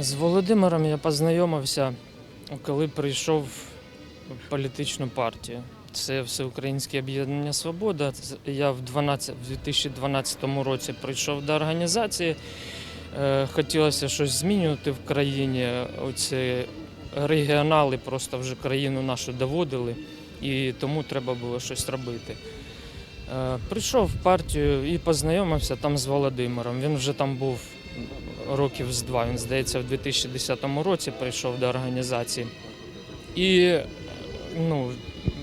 З Володимиром я познайомився, коли прийшов в політичну партію. Це Всеукраїнське об'єднання Свобода. Я в 12, в 2012 році прийшов до організації. Е, Хотілося щось змінювати в країні. Оці регіонали просто вже країну нашу доводили, і тому треба було щось робити. Е, Прийшов в партію і познайомився там з Володимиром. Він вже там був років з два. Він, здається, в 2010 році прийшов до організації. І ну,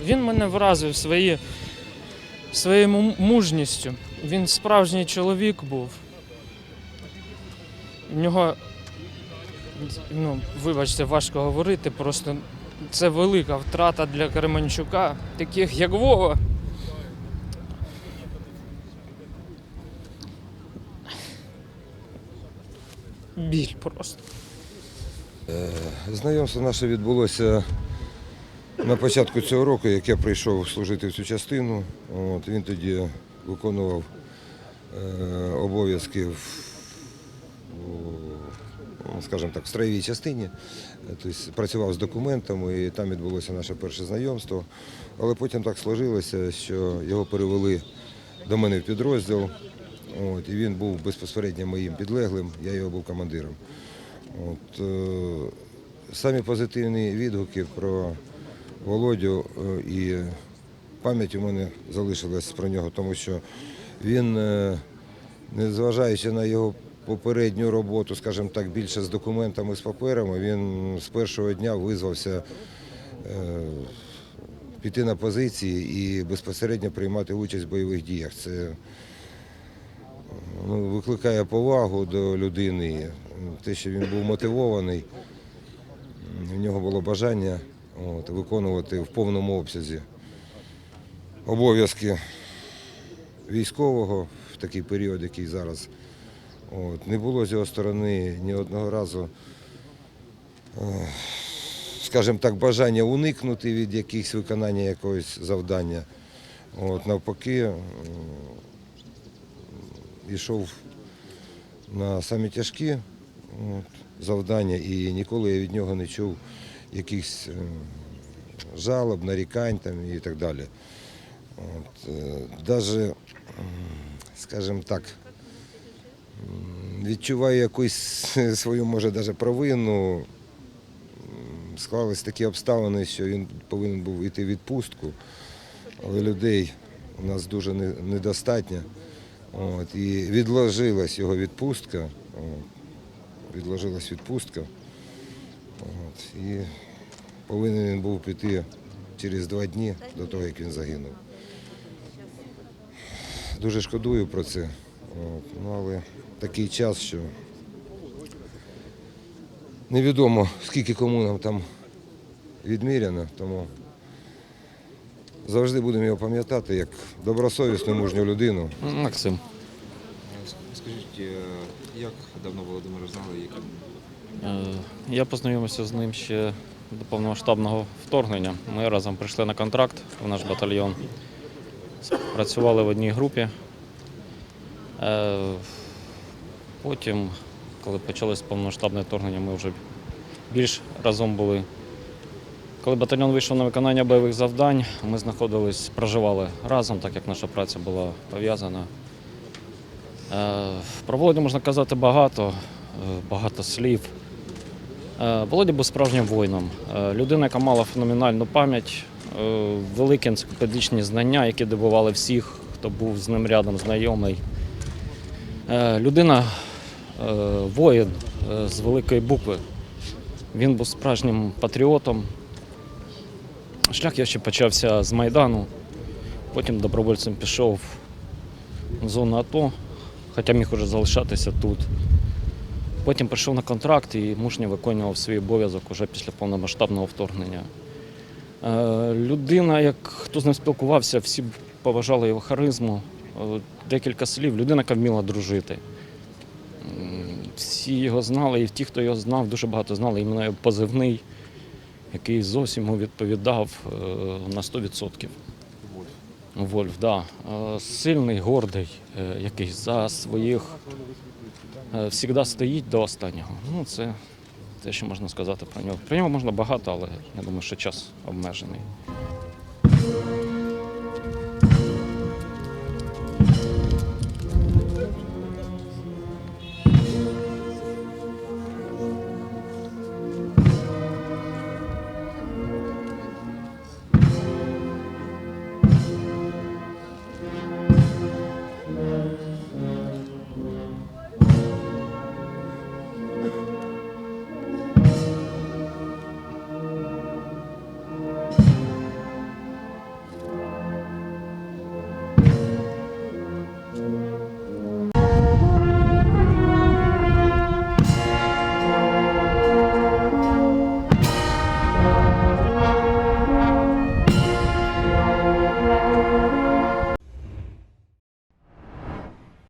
він мене вразив свої, своєю мужністю. Він справжній чоловік був. В нього, ну, вибачте, важко говорити, просто це велика втрата для Кременчука, таких як Вова. Біль просто. Знайомство наше відбулося на початку цього року, як я прийшов служити в цю частину. От, він тоді виконував е, обов'язки в, у, скажімо так, в строєвій частині, Е, тобто працював з документами, і там відбулося наше перше знайомство. Але потім так сложилося, що його перевели до мене в підрозділ. От, і він був безпосередньо моїм підлеглим, я його був командиром. От, е, самі позитивні відгуки про Володю е, і пам'ять у мене залишилась про нього, тому що він, е, незважаючи на його попередню роботу, скажімо так, більше з документами, з паперами, він з першого дня визвався е, піти на позиції і безпосередньо приймати участь в бойових діях. Це ну, викликає повагу до людини, те, що він був мотивований, в нього було бажання от, виконувати в повному обсязі обов'язки військового в такий період, який зараз. От, не було з його сторони ні одного разу, е, скажімо так, бажання уникнути від якихось виконання якогось завдання. От, навпаки, йшов на самі тяжкі от, завдання і ніколи я від нього не чув якихось е, жалоб, нарікань там, і так далі. От, е, даже, скажімо так, відчуваю якусь свою, може, даже провину. Склались такі обставини, що він повинен був йти в відпустку, але людей у нас дуже не- недостатньо. От, і відложилась його відпустка. От, відложилась відпустка. От, і повинен він був піти через два дні до того, як він загинув. Дуже шкодую про це. От, ну, але такий час, що невідомо, скільки кому нам там відміряно, тому завжди будемо його пам'ятати як добросовісну, мужню людину. Максим. Скажіть, е, як давно Володимира знали, Е, Я познайомився з ним ще до повномасштабного вторгнення. Ми разом прийшли на контракт в наш батальйон. Працювали в одній групі. Е, Потім, коли почалось повномасштабне вторгнення, ми вже більш разом були. Коли батальйон вийшов на виконання бойових завдань, ми знаходились, проживали разом, так як наша праця була пов'язана. Е, Про Володю можна казати багато, е, багато слів. Е, Володя був справжнім воїном. Людина, яка мала феноменальну пам'ять, великі енциклопедичні знання, які дивували всіх, хто був з ним рядом знайомий. Людина воїн з великої букви. Він був справжнім патріотом. Шлях я ще почався з Майдану, потім добровольцем пішов в зону АТО, хоча міг уже залишатися тут. Потім прийшов на контракт і мужньо виконував свій обов'язок уже після повномасштабного вторгнення. Е, Людина, як хто з ним спілкувався, всі поважали його харизму. Е, Декілька слів, людина, яка вміла дружити. Всі його знали, і ті, хто його знав, дуже багато знали іменно позивний, який зовсім відповідав е, на 100%. Вольф? Вольф, да. Е, Сильний, гордий, е, який за своїх завжди стоїть до останнього. Ну, це те, що можна сказати про нього. Про нього можна багато, але я думаю, що час обмежений.